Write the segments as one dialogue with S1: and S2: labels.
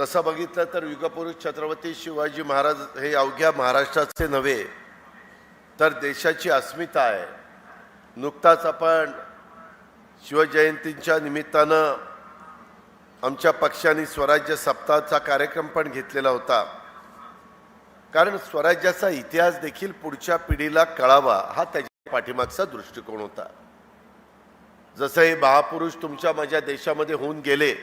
S1: तसं बघितलं तर युगपुरुष छत्रपती शिवाजी महाराज हे अवघ्या महाराष्ट्राचे नव्हे तर देशाची अस्मिता आहे. नुकताच आपण शिवजयंतीच्या निमित्तानं आमच्या पक्षाने स्वराज्य सप्ताहाचा कार्यक्रम पण घेतलेला होता. कारण स्वराज्याचा इतिहास देखील पुढच्या पिढीला कळावा हा त्याच्या पाठीमागचा दृष्टिकोन होता. जसं हे महापुरुष तुमच्या माझ्या देशामध्ये होऊन गेले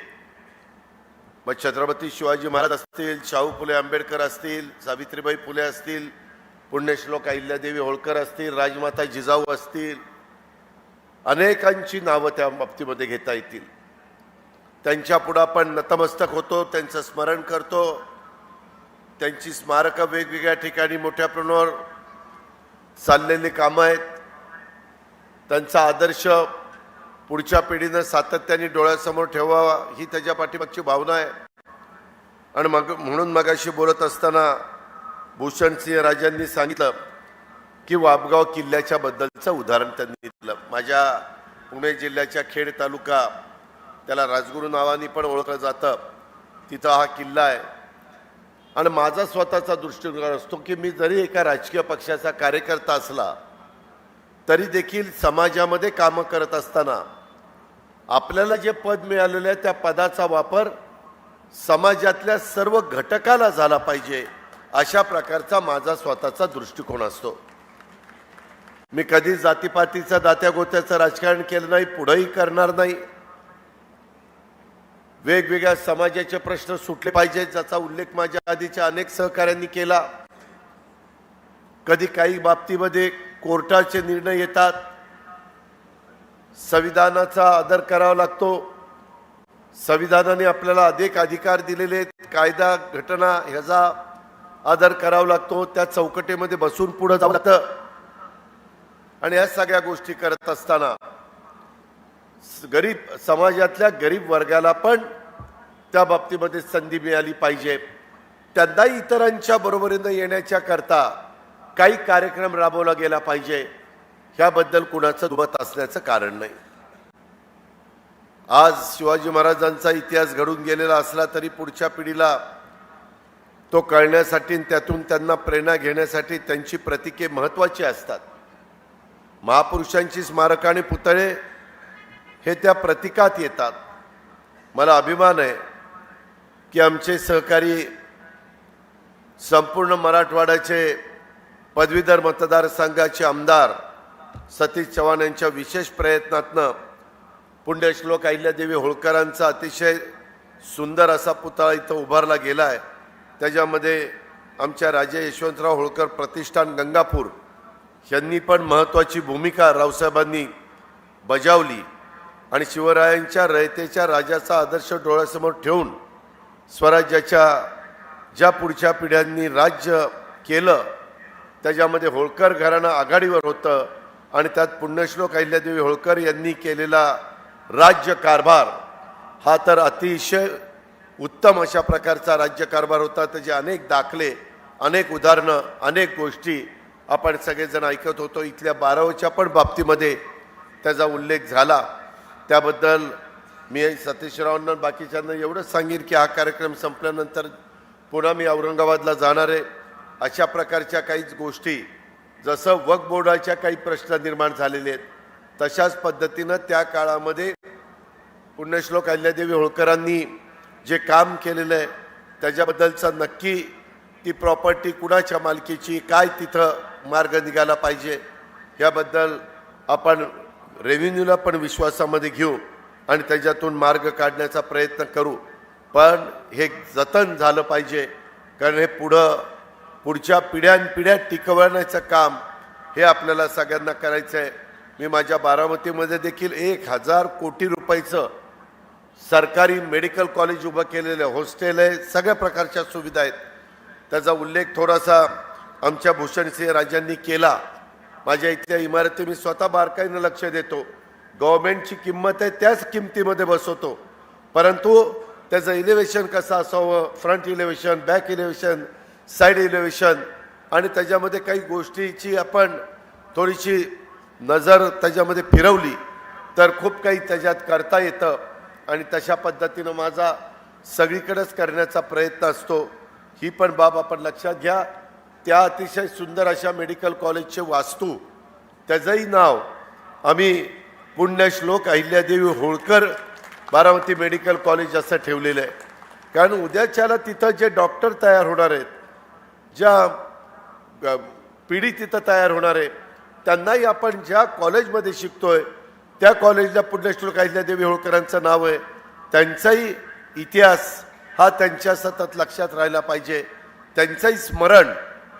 S1: मग छत्रपती शिवाजी महाराज असतील शाहू फुले आंबेडकर असतील सावित्रीबाई फुले असतील पुण्यश्लोक अहिल्यादेवी होळकर असतील राजमाता जिजाऊ असतील अनेकांची नावं त्या बाबतीमध्ये घेता येतील. त्यांच्या पुढं आपण नतमस्तक होतो त्यांचं स्मरण करतो. त्यांची स्मारकं वेगवेगळ्या ठिकाणी मोठ्या प्रमाणावर चाललेली कामं आहेत. त्यांचा आदर्श पुढच्या पिढीनं सातत्याने डोळ्यासमोर ठेवावा ही त्याच्या पाठीमागची भावना आहे. आणि मग म्हणून मगाशी बोलत असताना भूषण सिंह राजांनी सांगितलं की वाबगाव किल्ल्याच्या बद्दलचं उदाहरण त्यांनी दिलं. माझ्या पुणे जिल्ह्याच्या खेड तालुका त्याला राजगुरू नावाने पण ओळखलं जातं. तिथं हा किल्ला आहे. आणि माझा स्वतःचा दृष्टिकोन असतो की मी जरी एका राजकीय पक्षाचा कार्यकर्ता असला तरी देखील समाजामध्ये कामं करत असताना आपल्याला जे पद मिळालेलं आहे त्या पदाचा वापर समाजातल्या सर्व घटकाला झाला पाहिजे अशा प्रकारचा माझा स्वतःचा दृष्टिकोन असतो. मी कधी जातीपातीचं दात्या गोत्याचं राजकारण केलं नाही पुढंही करणार नाही. वेगवेगळ्या समाजाचे प्रश्न सुटले पाहिजेत ज्याचा उल्लेख माझ्या आधीच्या अनेक सहकाऱ्यांनी केला. कधी काही बाबतीमध्ये कोर्टाचे निर्णय येतात संविधानाचा आदर करावा लागतो. संविधानाने आपल्याला अधिक अधिकार दिलेले आहेत. कायदा घटना ह्याचा आदर करावा लागतो. त्या चौकटीमध्ये बसून पुढं जावं लागतं. आणि या सगळ्या गोष्टी करत असताना गरीब समाजातल्या गरीब वर्गाला पण त्या बाबतीमध्ये संधी मिळाली पाहिजे. त्यांनाही इतरांच्या बरोबरीनं येण्याच्या करता काही कार्यक्रम राबवला गेला पाहिजे. ह्याबद्दल कुणाचं दुमत असण्याचं कारण नाही. आज शिवाजी महाराजांचा इतिहास घडून गेलेला असला तरी पुढच्या पिढीला तो कळण्यासाठी आणि त्यातून त्यांना प्रेरणा घेण्यासाठी त्यांची प्रतीके महत्त्वाची असतात. महापुरुषांची स्मारक आणि पुतळे हे त्या प्रतिकात येतात. मला अभिमान आहे की आमचे सहकारी संपूर्ण मराठवाड्याचे पदवीधर मतदारसंघाचे आमदार सतीश चव्हाण यांच्या विशेष प्रयत्नातनं पुण्यश्लोक अहिल्यादेवी होळकरांचा अतिशय सुंदर असा पुतळा इथं उभारला गेला आहे त्याच्यामध्ये आमच्या राजे यशवंतराव होळकर प्रतिष्ठान गंगापूर यांनी पण महत्त्वाची भूमिका रावसाहेबांनी बजावली आणि शिवरायांच्या रयतेच्या राजाचा आदर्श डोळ्यासमोर ठेवून स्वराज्याच्या ज्या पुढच्या पिढ्यांनी राज्य केलं त्याच्यामध्ये होळकर घराणं आघाडीवर होतं. आणि त्यात पुण्यश्लोक अहिल्यादेवी होळकर यांनी केलेला राज्य कारभार हा तर अतिशय उत्तम अशा प्रकारचा राज्य कारभार होता. त्याचे अनेक दाखले अनेक उदाहरणं अनेक गोष्टी आपण सगळेजण ऐकत होतो. इथल्या बारावच्या पण बाबतीमध्ये त्याचा उल्लेख झाला. त्याबद्दल मी सतीशरावांना बाकीच्यांना एवढंच सांगेन की हा कार्यक्रम संपल्यानंतर पुन्हा मी औरंगाबादला जाणार आहे. अशा प्रकारच्या काहीच गोष्टी जसं वक बोर्डाच्या काही प्रश्न निर्माण झालेले आहेत तशाच पद्धतीनं त्या काळामध्ये पुण्यश्लोक अहिल्यादेवी होळकरांनी जे काम केलेलं आहे त्याच्याबद्दलचा नक्की ती प्रॉपर्टी कुणाच्या मालकीची काय तिथं मार्ग निघाला पाहिजे याबद्दल आपण रेव्हेन्यूला पण विश्वासामध्ये घेऊ आणि त्याच्यातून मार्ग काढण्याचा प्रयत्न करू. पण हे जतन झालं पाहिजे कारण हे पुढं पुढच्या पिढ्यानपिढ्या टिकवण्याचं काम हे आपल्याला सगळ्यांना करायचं आहे मी माझ्या बारामतीमध्ये देखील एक हजार कोटी रुपयाचं सरकारी मेडिकल कॉलेज उभं केलेलं आहे हॉस्टेल आहे सगळ्या प्रकारच्या सुविधा आहेत. त्याचा उल्लेख थोडासा आमच्या भूषणसिंह राजांनी केला. माझ्या इथल्या इमारती मी स्वतः बारकाईनं लक्ष देतो. गव्हर्मेंटची किंमत आहे त्याच किमतीमध्ये बसवतो. परंतु त्याचं इलिव्हेशन कसं असावं front elevation back elevation side innovation आणि त्याच्यामध्ये काही गोष्टीची आपण थोडीशी नजर त्याच्यामध्ये फिरवली तर खूप काही त्याच्यात करता येतं. आणि तशा पद्धतीनं माझा सगळीकडेच करण्याचा प्रयत्न असतो. ही पण बाब आपण लक्षात घ्या. त्या अतिशय सुंदर अशा मेडिकल कॉलेजचे वास्तू. त्याचंही नाव आम्ही पुण्यश्लोक अहिल्यादेवी होळकर बारामती मेडिकल कॉलेज असं ठेवलेलं आहे. कारण उद्याच्याला तिथं जे डॉक्टर तयार होणार आहेत ज्या ग- पिढी तिथं तयार होणार आहे त्यांनाही आपण ज्या कॉलेजमध्ये शिकतोय त्या कॉलेजला पुण्यश्लोक देवी होळकरांचं नाव आहे. त्यांचाही इतिहास हा त्यांच्या सतत लक्षात राहिला पाहिजे. त्यांचंही स्मरण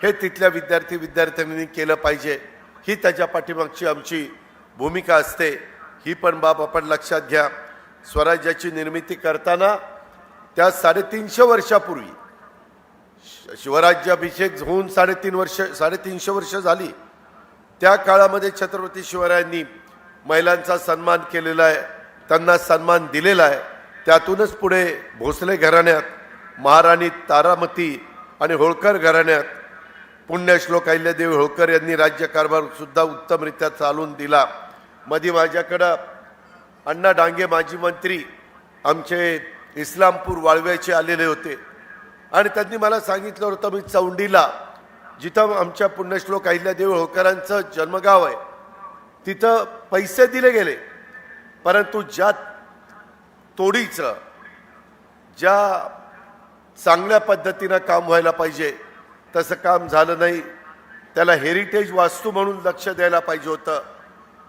S1: हे तिथल्या विद्यार्थी विद्यार्थ्यांनी केलं पाहिजे. ही त्याच्या पाठीमागची आमची भूमिका असते. ही पण बाब आपण लक्षात घ्या. स्वराज्याची निर्मिती करताना त्या साडेतीनशे वर्षापूर्वी शिवराज्याभिषेक होऊन साडेतीन वर्ष साडेतीनशे वर्ष झाली. त्या काळामध्ये छत्रपती शिवरायांनी महिलांचा सन्मान केलेला आहे त्यांना सन्मान दिलेला आहे. त्यातूनच पुढे भोसले घराण्यात महाराणी तारामती आणि होळकर घराण्यात पुण्यश्लोक अहिल्यादेवी होळकर यांनी राज्यकारभारसुद्धा उत्तमरित्या चालून दिला. मध्ये माझ्याकडं अण्णा डांगे माजी मंत्री आमचे इस्लामपूर वाळव्याचे आलेले होते. आणि त्यांनी मला सांगितलं होतं मी चौंडीला जिथं आमच्या पुण्यश्लोक देऊळ होळकरांचं जन्मगाव आहे तिथं पैसे दिले गेले. परंतु ज्या तोडीचं ज्या चांगल्या पद्धतीनं काम व्हायला पाहिजे तसं काम झालं नाही. त्याला हेरिटेज वास्तू म्हणून लक्ष द्यायला पाहिजे होतं.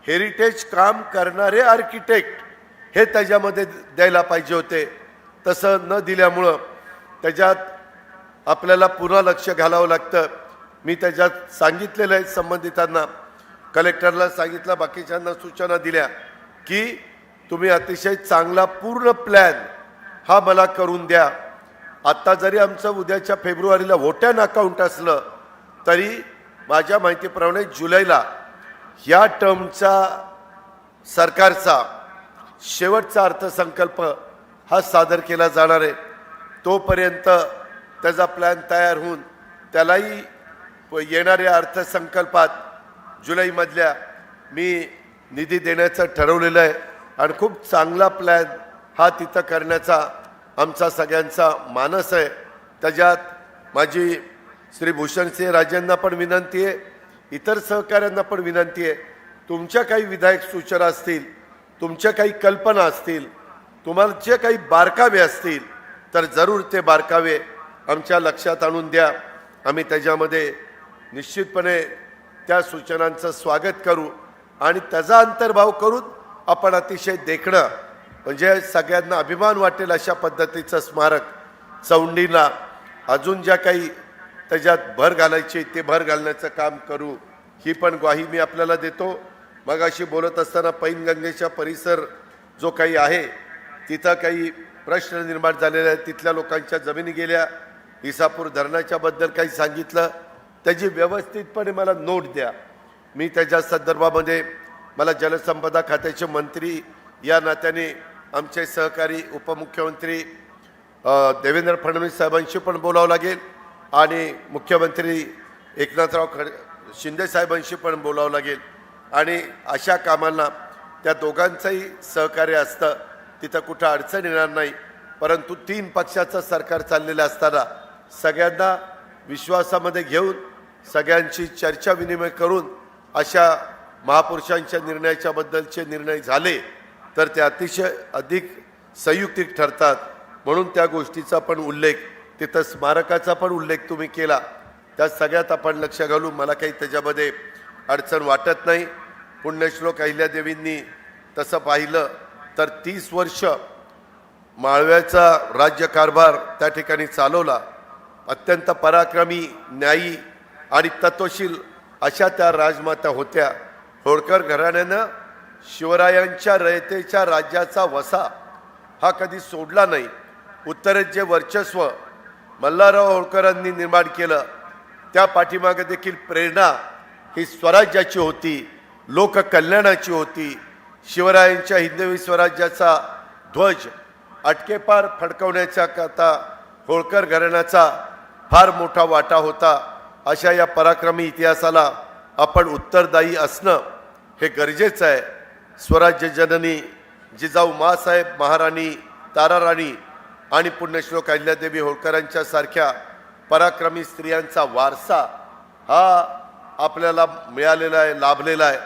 S1: हेरिटेज काम करणारे आर्किटेक्ट हे त्याच्यामध्ये द्यायला पाहिजे होते. तसं न दिल्यामुळं त्याच्यात आपल्याला पुन्हा लक्ष घालावं लागतं. मी त्याच्यात सांगितलेलं आहे संबंधितांना. कलेक्टरला सांगितलं बाकीच्यांना सूचना दिल्या की तुम्ही अतिशय चांगला पूर्ण प्लॅन हा मला करून द्या. आत्ता जरी आमचं उद्याच्या फेब्रुवारीला वोटॅन अकाउंट असलं तरी माझ्या माहितीप्रमाणे जुलैला या टर्मचा सरकारचा शेवटचा अर्थसंकल्प हा सादर केला जाणार आहे. तोपर्यंत त्याचा प्लॅन तयार होऊन त्यालाही येणाऱ्या अर्थसंकल्पात जुलैमधल्या मी निधी देण्याचं ठरवलेलं आहे. आणि खूप चांगला प्लॅन हा तिथं करण्याचा आमचा सगळ्यांचा मानस आहे. त्याच्यात माझी श्री भूषणसिंह राजेंना पण विनंती आहे. इतर सहकाऱ्यांना पण विनंती आहे. तुमच्या काही विधायक सूचना असतील तुमच्या काही कल्पना असतील तुम्हाला जे काही बारकावे असतील तर जरूर ते बारकावे आमच्या लक्षात आणून द्या. आम्ही त्याच्यामध्ये निश्चितपणे त्या सूचनांचं स्वागत करू आणि त्याचा अंतर्भाव करून आपण अतिशय देखणं म्हणजे सगळ्यांना अभिमान वाटेल अशा पद्धतीचं स्मारक चौंडीला. अजून ज्या काही त्याच्यात भर घालायची ते भर घालण्याचं काम करू. ही पण ग्वाही मी आपल्याला देतो. मग अशी बोलत असताना पैनगंगेचा परिसर जो काही आहे तिथं काही प्रश्न निर्माण झालेले आहेत. तिथल्या लोकांच्या जमिनी गेल्या. इसापूर धरणाच्या बद्दल काही सांगितलं त्याची व्यवस्थितपणे मला नोट द्या. मी त्याच्या संदर्भामध्ये मला जलसंपदा खात्याचे मंत्री या नात्याने आमचे सहकारी उपमुख्यमंत्री देवेंद्र फडणवीस साहेबांशी पण बोलावं लागेल आणि मुख्यमंत्री एकनाथराव खड शिंदे साहेबांशी पण बोलावं लागेल. आणि अशा कामांना त्या दोघांचंही सहकार्य असतं तिथं कुठं अडचण येणार नाही. परंतु तीन पक्षाचं सरकार चाललेलं असताना सगळ्यांना विश्वासामध्ये घेऊन सगळ्यांची चर्चा विनिमय करून अशा महापुरुषांच्या निर्णयाच्याबद्दलचे निर्णय झाले तर ते अतिशय अधिक संयुक्तिक ठरतात. म्हणून त्या गोष्टीचा पण उल्लेख तिथं स्मारकाचा पण उल्लेख तुम्ही केला. त्या सगळ्यात आपण लक्ष घालू मला काही त्याच्यामध्ये अडचण वाटत नाही. पुण्यश्लोक अहिल्यादेवींनी तसं पाहिलं तर तीस वर्ष माळव्याचा राज्यकारभार त्या ठिकाणी चालवला. अत्यंत पराक्रमी न्यायी आणि तत्वशील अशा त्या राजमाता होत्या. होळकर घराण्यानं शिवरायांच्या रयतेच्या राज्याचा वसा हा कधी सोडला नाही. उत्तरेत जे वर्चस्व मल्हारराव होळकरांनी निर्माण केलं त्या पाठीमागे देखील प्रेरणा ही स्वराज्याची होती लोककल्याणाची होती. शिवरायांच्या हिंदवी स्वराज्याचा ध्वज अटकेपार फडकवण्याच्या करता होळकर घराण्याचा फार मोठा वाटा होता. अशा या पराक्रमी इतिहासाला आपण उत्तरदायी असणं हे गरजेचं आहे. स्वराज्य जननी जिजाऊ मासाहेब महाराणी ताराराणी आणि पुण्यश्लोक अहिल्यादेवी होळकरांच्या सारख्या पराक्रमी स्त्रियांचा वारसा हा आपल्याला मिळालेला आहे लाभलेला आहे.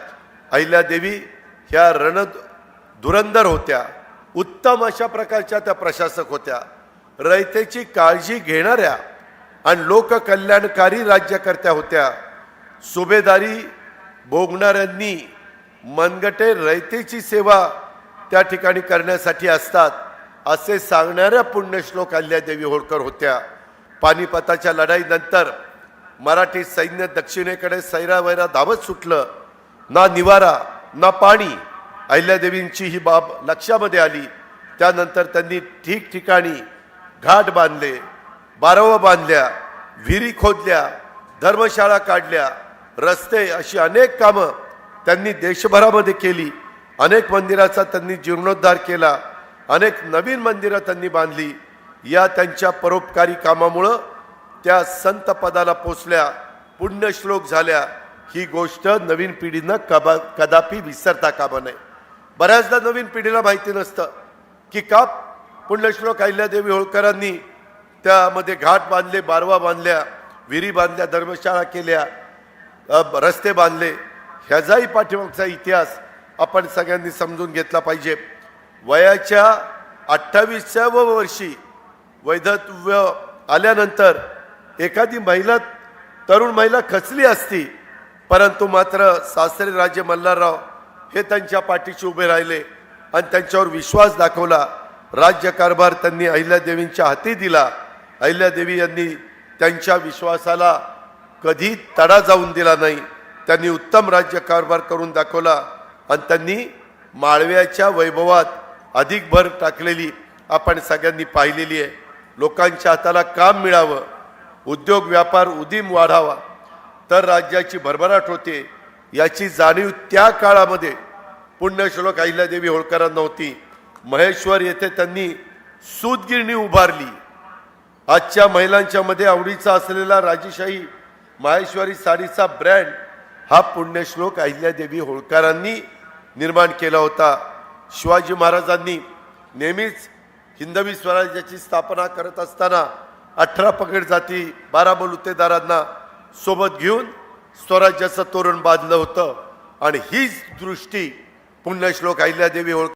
S1: अहिल्यादेवी ह्या रण धुरंधर होत्या. उत्तम अशा प्रकारच्या त्या प्रशासक होत्या. रयतेची काळजी घेणाऱ्या आणि लोककल्याणकारी राज्यकर्त्या होत्या. सुभेदारी भोगणाऱ्यांनी मनगटे रयतेची सेवा त्या ठिकाणी करण्यासाठी असतात असे सांगणाऱ्या पुण्यश्लोक अल्यादेवी होळकर होत्या. पानिपताच्या लढाईनंतर मराठी सैन्य दक्षिणेकडे सैरावैरा धावत सुटलं. ना निवारा ना पाणी अहिल्यादेवींची ही बाब लक्षामध्ये आली. त्यानंतर त्यांनी ठिकठिकाणी घाट बांधले. बारवं बांधल्या विहिरी खोदल्या धर्मशाळा काढल्या रस्ते अशी अनेक कामं त्यांनी देशभरामध्ये केली. अनेक मंदिराचा त्यांनी जीर्णोद्धार केला. अनेक नवीन मंदिरं त्यांनी बांधली. या त्यांच्या परोपकारी कामामुळं त्या संत पदाला पोचल्या पुण्यश्लोक झाल्या. ही गोष्ट नवीन पिढीनं कबा कदापि विसरता कामा नये. बऱ्याचदा नवीन पिढीला माहिती नसतं. की का पुण्यश्लोक अहिल्यादेवी होळकरांनी त्यामध्ये घाट बांधले बारवा बांधल्या विहिरी बांधल्या धर्मशाळा केल्या रस्ते बांधले. ह्याचाही पाठीमागचा इतिहास आपण सगळ्यांनी समजून घेतला पाहिजे. वयाच्या अठ्ठावीसाव्या वर्षी वैधत्व आल्यानंतर एखादी महिला तरुण महिला खचली असती परंतु मात्र सासरे राजे मल्हारराव हे त्यांच्या पाठीशी उभे राहिले आणि त्यांच्यावर विश्वास दाखवला. राज्यकारभार त्यांनी अहिल्यादेवींच्या हाती दिला. अहिल्यादेवी यांनी त्यांच्या विश्वासाला कधी तडा जाऊन दिला नाही. त्यांनी उत्तम राज्यकारभार करून दाखवला आणि त्यांनी माळव्याच्या वैभवात अधिक भर टाकलेली आपण सगळ्यांनी पाहिलेली आहे. लोकांच्या हाताला काम मिळावं उद्योग व्यापार उदीम वाढावा तर राज्याची भरभराट होते. याची जाणीव त्या काळामध्ये पुण्यश्लोक अहिल्यादेवी होळकरांना होती. महेश्वर येथे त्यांनी सूतगिरणी उभारली. आजच्या महिलांच्या मध्ये आवडीचा असलेला राजेशाही माहेश्वरी साडीचा ब्रँड हा पुण्यश्लोक अहिल्यादेवी होळकरांनी निर्माण केला होता. शिवाजी महाराजांनी नेहमीच हिंदवी स्वराज्याची स्थापना करत असताना अठरा पगड जाती बारा बलुतेदारांना सोबत घेऊन स्वराज्याचं तोरण बांधलं होतं. आणि हीच दृष्टी पुण्यश्लोक अहिल्यादेवी होळकर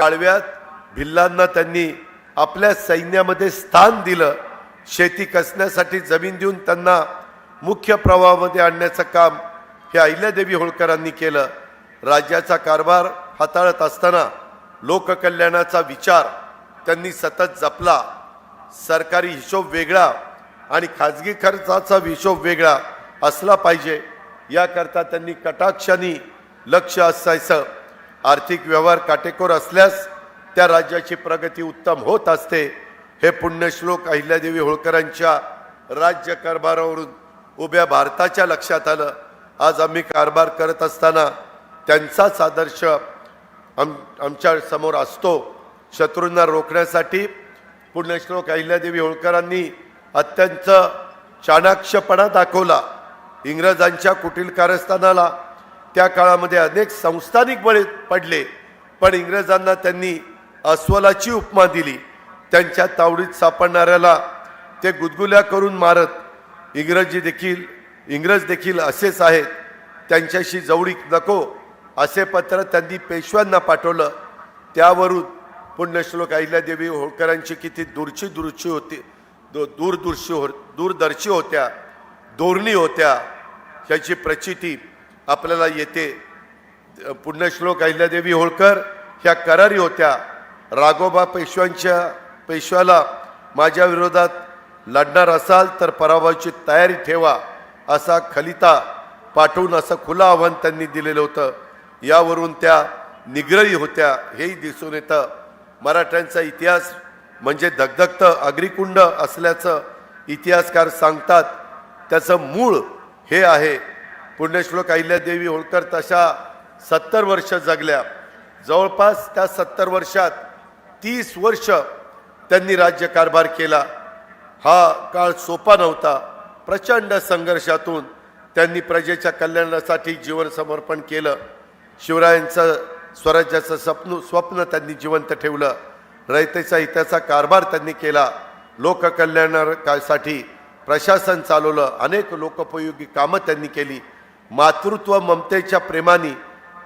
S1: आळव्यात भिल्लांना त्यांनी आपल्या सैन्यामध्ये स्थान दिलं. शेती कसण्यासाठी जमीन देऊन त्यांना मुख्य प्रवाहामध्ये आणण्याचं काम हे अहिल्यादेवी होळकरांनी केलं. राज्याचा कारभार हाताळत असताना लोककल्याणाचा विचार त्यांनी सतत जपला. सरकारी हिशोब वेगळा आणि खाजगी खर्चाचा हिशोब वेगळा असला पाहिजे याकरता त्यांनी कटाक्षाने लक्ष असायचं. आर्थिक व्यवहार काटेकोर असल्यास त्या राज्याची प्रगती उत्तम होत असते. हे पुण्यश्लोक अहिल्यादेवी होळकरांच्या राज्य कारभारावरून उभ्या भारताच्या लक्षात आलं. आज आम्ही कारभार करत असताना त्यांचाच आदर्श आम आमच्यासमोर असतो. शत्रूंना रोखण्यासाठी पुण्यश्लोक अहिल्यादेवी होळकरांनी अत्यंत चाणाक्षपणा दाखवला. इंग्रजांच्या कुटील कारस्थानाला त्या काळामध्ये अनेक संस्थानिक बळी पडले. पण इंग्रजांना त्यांनी अस्वलाची उपमा दिली. त्यांच्या तावडीत सापडणाऱ्याला ते गुदगुल्या करून मारत इंग्रजी देखील इंग्रज देखील असेच आहेत. त्यांच्याशी जवळीक नको असे पत्र त्यांनी पेशव्यांना पाठवलं. त्यावरून पुण्यश्लोक अहिल्यादेवी होळकरांची किती दूरची दूरची होती दो दूरदूरशी हो दूरदर्शी होत्या दोरणी होत्या ह्याची प्रचिती आपल्याला येते. पुण्यश्लोक अहिल्यादेवी होळकर ह्या करारी होत्या. राघोबा पेशव्यांच्या पेशव्याला माझ्या विरोधात लढणार असाल तर पराभवाची तयारी ठेवा असा खलिता पाठवून असं खुलं आव्हान त्यांनी दिलेलं होतं. यावरून त्या निग्रही होत्या. हेही दिसून येतं. मराठ्यांचा इतिहास म्हणजे धगधगत अग्रिकुंड असल्याचं इतिहासकार सांगतात. त्याचं मूळ हे आहे. पुण्यश्लोक अहिल्यादेवी होळकर तशा सत्तर वर्ष जगल्या. जवळपास त्या सत्तर वर्षात तीस वर्ष त्यांनी राज्यकारभार केला. हा काळ सोपा नव्हता. प्रचंड संघर्षातून त्यांनी प्रजेच्या कल्याणासाठी जीवन समर्पण केलं. शिवरायांचं स्वराज्याचं स्वप्न स्वप्न त्यांनी जिवंत ठेवलं. रयतेचा हिताचा कारभार त्यांनी केला. लोककल्याणासाठी प्रशासन चालवलं. अनेक लोकोपयोगी कामं त्यांनी केली. मातृत्व ममतेच्या प्रेमाने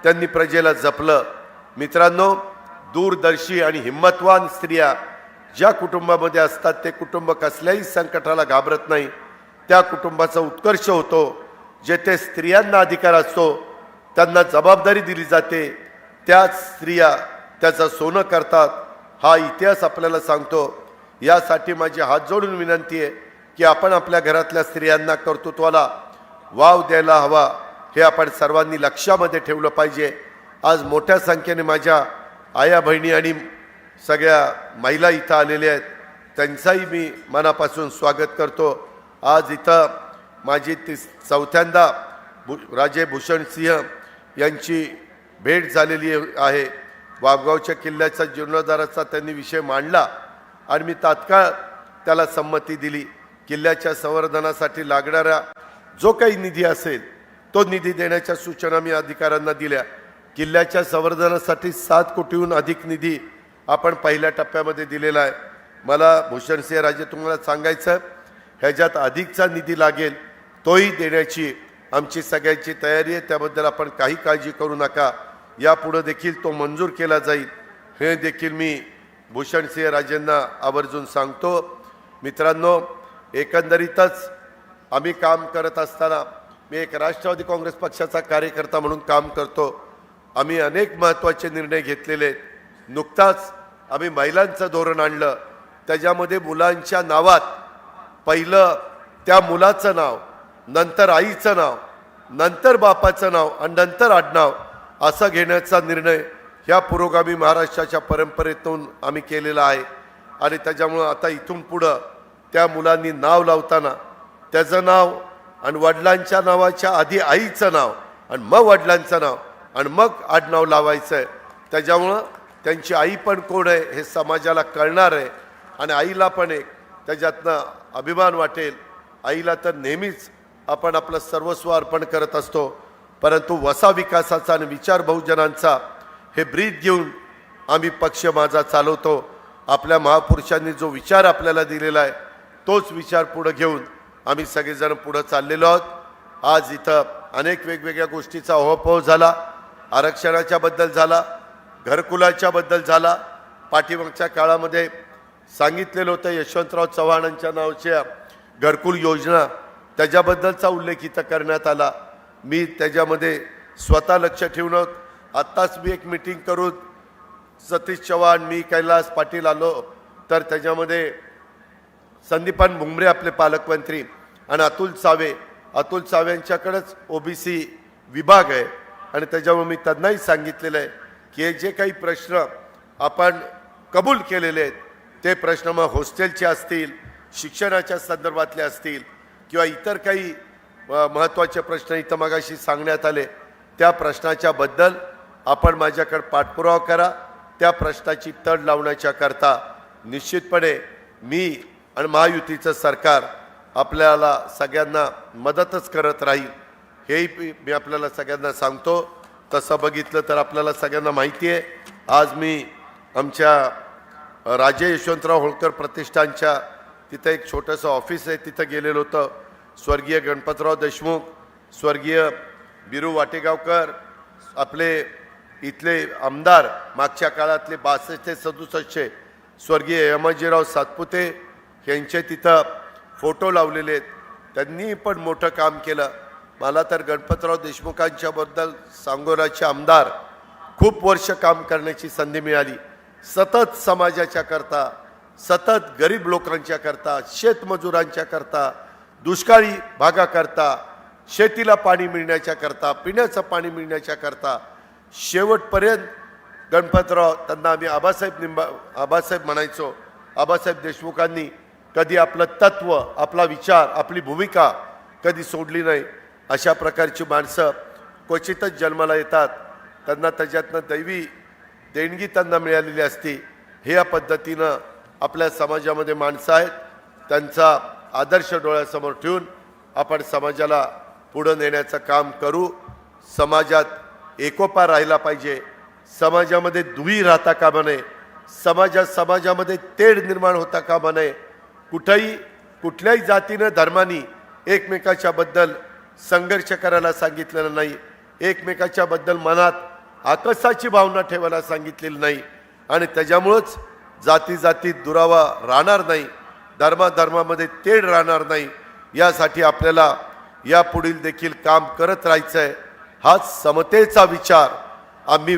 S1: त्यांनी प्रजेला जपलं. मित्रांनो दूरदर्शी आणि हिंमतवान स्त्रिया ज्या कुटुंबामध्ये असतात ते कुटुंब कसल्याही संकटाला घाबरत नाही. त्या कुटुंबाचा उत्कर्ष होतो. जेथे स्त्रियांना अधिकार असतो त्यांना जबाबदारी दिली जाते. त्याच स्त्रिया त्याचं सोनं करतात. हा इतिहास आपल्याला सांगतो. यासाठी माझी हात जोडून विनंती आहे की आपण आपल्या घरातल्या स्त्रियांना कर्तृत्वाला वाव द्यायला हवा. हे आपण सर्वांनी लक्षामध्ये ठेवलं पाहिजे. आज मोठ्या संख्येने माझ्या आया बहिणी आणि सगळ्या महिला इथं आलेल्या आहेत. त्यांचाही मी मनापासून स्वागत करतो. आज इथं माझी ती चौथ्यांदा भू राजे भूषण सिंह यांची भेट झालेली आहे. वाघगावच्या किल्ल्याचा जीर्णोद्धाराचा त्यांनी विषय मांडला आणि मी तात्काळ त्याला संमती दिली. किल्ल्याच्या संवर्धनासाठी लागणारा जो काही निधी असेल तो निधी देण्याच्या सूचना मी अधिकाऱ्यांना दिल्या. किल्ल्याच्या संवर्धनासाठी सात कोटीहून अधिक निधी आपण पहिल्या टप्प्यामध्ये दिलेला आहे. मला भूषणसिंह राजे तुम्हाला सांगायचं ह्याच्यात अधिकचा निधी लागेल तोही देण्याची आमची सगळ्यांची तयारी आहे. त्याबद्दल आपण काही काळजी करू नका. यापुढं देखील तो मंजूर केला जाईल हे देखील मी भूषणसिंह राजेंना आवर्जून सांगतो. मित्रांनो एकंदरीतच आम्ही काम करत असताना मी एक राष्ट्रवादी काँग्रेस पक्षाचा कार्यकर्ता म्हणून काम करतो. आम्ही अनेक महत्त्वाचे निर्णय घेतलेले आहेत. नुकताच आम्ही महिलांचं धोरण आणलं. त्याच्यामध्ये मुलांच्या नावात पहिलं त्या मुलाचं नाव नंतर आईचं नाव नंतर बापाचं नाव आणि नंतर आडनाव असं घेण्याचा निर्णय ह्या पुरोगामी महाराष्ट्राच्या परंपरेतून आम्ही केलेला आहे. आणि त्याच्यामुळं आता इथून पुढं त्या मुलांनी नाव लावताना त्याचं नाव आणि वडिलांच्या नावाच्या आधी आईचं नाव आणि मग वडिलांचं नाव आणि मग आडनाव लावायचं आहे त्याच्यामुळं त्यांची आई पण कोण आहे हे समाजाला कळणार आहे. आणि आईला पण एक त्याच्यातनं अभिमान वाटेल. आईला तर नेहमीच आपण आपलं सर्वस्व अर्पण करत असतो. परंतु वसा विकासाचा आणि विचार बहुजनांचा हे ब्रीद घेऊन आम्ही पक्ष माझा चालवतो. आपल्या महापुरुषांनी जो विचार आपल्याला दिलेला आहे तोच विचार पुढं घेऊन आम्ही सगळेजण पुढं चाललेलो आहोत. आज इथं अनेक वेगवेगळ्या गोष्टीचा अहोपव झाला. आरक्षणाच्या बद्दल झाला घरकुलाच्या बद्दल झाला. पाठीमागच्या काळामध्ये सांगितलेलं होतं यशवंतराव चव्हाणांच्या नावच्या घरकुल योजना त्याच्याबद्दलचा उल्लेख इथं करण्यात आला. मी त्याच्यामध्ये स्वतः लक्ष ठेवून आत्ताच मी एक मिटिंग करून सतीश चव्हाण मी कैलास पाटील आलो. तर त्याच्यामध्ये संदीपान भुमरे आपले पालकमंत्री आणि अतुल सावे. अतुल सावे यांच्याकडेच ओबीसी विभाग आहे. आणि त्याच्यामुळे मी त्यांनाही सांगितलेलं आहे की हे जे काही प्रश्न आपण कबूल केलेले आहेत ते प्रश्न मग हॉस्टेलचे असतील शिक्षणाच्या संदर्भातले असतील किंवा इतर काही महत्त्वाचे प्रश्न इथं मगाशी सांगण्यात आले त्या प्रश्नाच्याबद्दल आपण माझ्याकडे पाठपुरावा करा. त्या प्रश्नाची तड लावण्याच्या करता निश्चितपणे मी आणि महायुतीचं सरकार आपल्याला सगळ्यांना मदतच करत राहील. हेही मी- आपल्याला सगळ्यांना सांगतो. तसं बघितलं तर आपल्याला सगळ्यांना माहिती आहे. आज मी आमच्या राजे यशवंतराव होळकर प्रतिष्ठानच्या तिथं एक छोटंसं ऑफिस आहे. तिथं गेलेलं होतं. स्वर्गीय गणपतराव देशमुख स्वर्गीय बिरू वाटेगावकर आपले इथले आमदार मागच्या काळातले बासष्ट ते सदुसष्टचे स्वर्गीय यमाजीराव सातपुते यांचे तिथं फोटो लावलेले आहेत. त्यांनी पण मोठं काम केलं. मला तर गणपतराव देशमुखांच्याबद्दल सांगोराचे आमदार खूप वर्ष काम करण्याची संधी मिळाली. सतत समाजाच्या करता सतत गरीब लोकांच्या करता शेतमजुरांच्या करता दुष्काळी भागाकरता शेतीला पाणी मिळण्याच्या करता पिण्याचं पाणी मिळण्याच्या करता शेवटपर्यंत गणपतराव त्यांना आम्ही आबासाहेब निंबा आबासाहेब म्हणायचो. आबासाहेब देशमुखांनी कधी आपलं तत्व आपला विचार आपली भूमिका कधी सोडली नाही. अशा प्रकारची माणसं क्वचितच जन्माला येतात. त्यांना त्याच्यातनं दैवी देणगी त्यांना मिळालेली असती. हे या पद्धतीनं आपल्या समाजामध्ये माणसं आहेत. त्यांचा आदर्श डोळ्यासमोर ठेवून आपण समाजाला पुढं नेण्याचं काम करू. समाजात एकोपा राहिला पाहिजे. समाजामध्ये दुही राहता कामा नये. समाजात समाजामध्ये तेढ निर्माण होता कामा नये. कुठंही कुठल्याही जातीनं धर्मानी एकमेकाच्याबद्दल संघर्ष करायला सांगितलेलं नाही. एकमेकाच्या बद्दल मनात आकसाची भावना ठेवायला सांगितलेली नाही. आणि त्याच्यामुळंच जाती जातीत दुरावा राहणार नाही. धर्माधर्मामध्ये तेढ राहणार नाही. यासाठी आपल्याला यापुढील देखील काम करत राहायचं आहे हाच समतेचा विचार आम्ही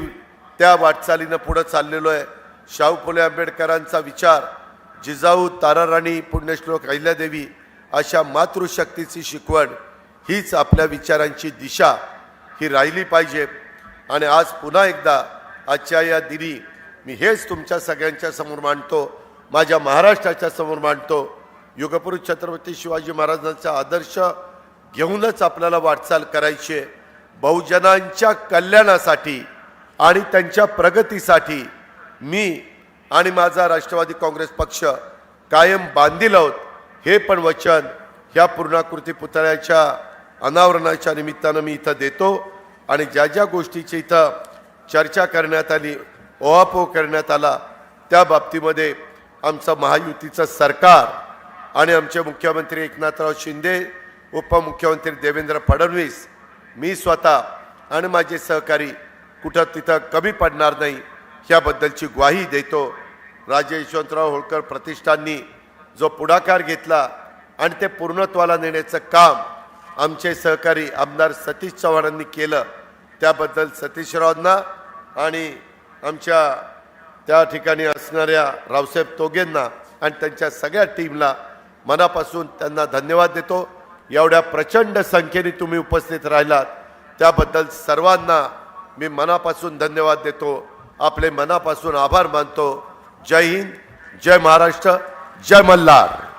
S1: त्या वाटचालीनं पुढं चाललेलो आहे शाहू फुले आंबेडकरांचा विचार जिजाऊ ताराराणी पुण्यश्लोक अहिल्यादेवी अशा मातृशक्तीची शिकवण हीच आपल्या विचारांची दिशा ही राहिली पाहिजे. आणि आज पुन्हा एकदा आजच्या या दिनी मी हेच तुमच्या सगळ्यांच्या समोर मांडतो माझ्या महाराष्ट्राच्या समोर मांडतो. युगपुरुष छत्रपती शिवाजी महाराजांचा आदर्श घेऊनच आपल्याला वाटचाल करायची बहुजनांच्या कल्याणासाठी आणि त्यांच्या प्रगतीसाठी मी आणि माझा राष्ट्रवादी काँग्रेस पक्ष कायम बांधील आहोत. हे पण वचन ह्या पूर्णाकृती पुतळ्याच्या अनावरणाच्या निमित्तानं मी इथं देतो आणि ज्या ज्या गोष्टीची इथं चर्चा करण्यात आली ओहापोह करण्यात आला त्या बाबतीमध्ये आमचं महायुतीचं सरकार आणि आमचे मुख्यमंत्री एकनाथराव शिंदे उपमुख्यमंत्री देवेंद्र फडणवीस मी स्वतः आणि माझे सहकारी कुठं तिथं कमी पडणार नाही ह्याबद्दलची ग्वाही देतो. राजे यशवंतराव होळकर प्रतिष्ठाननी जो पुढाकार घेतला आणि ते पूर्णत्वाला नेण्याचं काम आमचे सहकारी आमदार सतीश चव्हाणांनी केलं. त्याबद्दल सतीशरावांना आणि आमच्या त्या ठिकाणी असणाऱ्या रावसाहेब तोगेंना आणि त्यांच्या सगळ्या टीमला मनापासून त्यांना धन्यवाद देतो. एवढ्या प्रचंड संख्येने तुम्ही उपस्थित राहिलात. त्याबद्दल सर्वांना मी मनापासून धन्यवाद देतो. आपले मनापासून आभार मानतो. जय हिंद जय महाराष्ट्र जय मल्हार.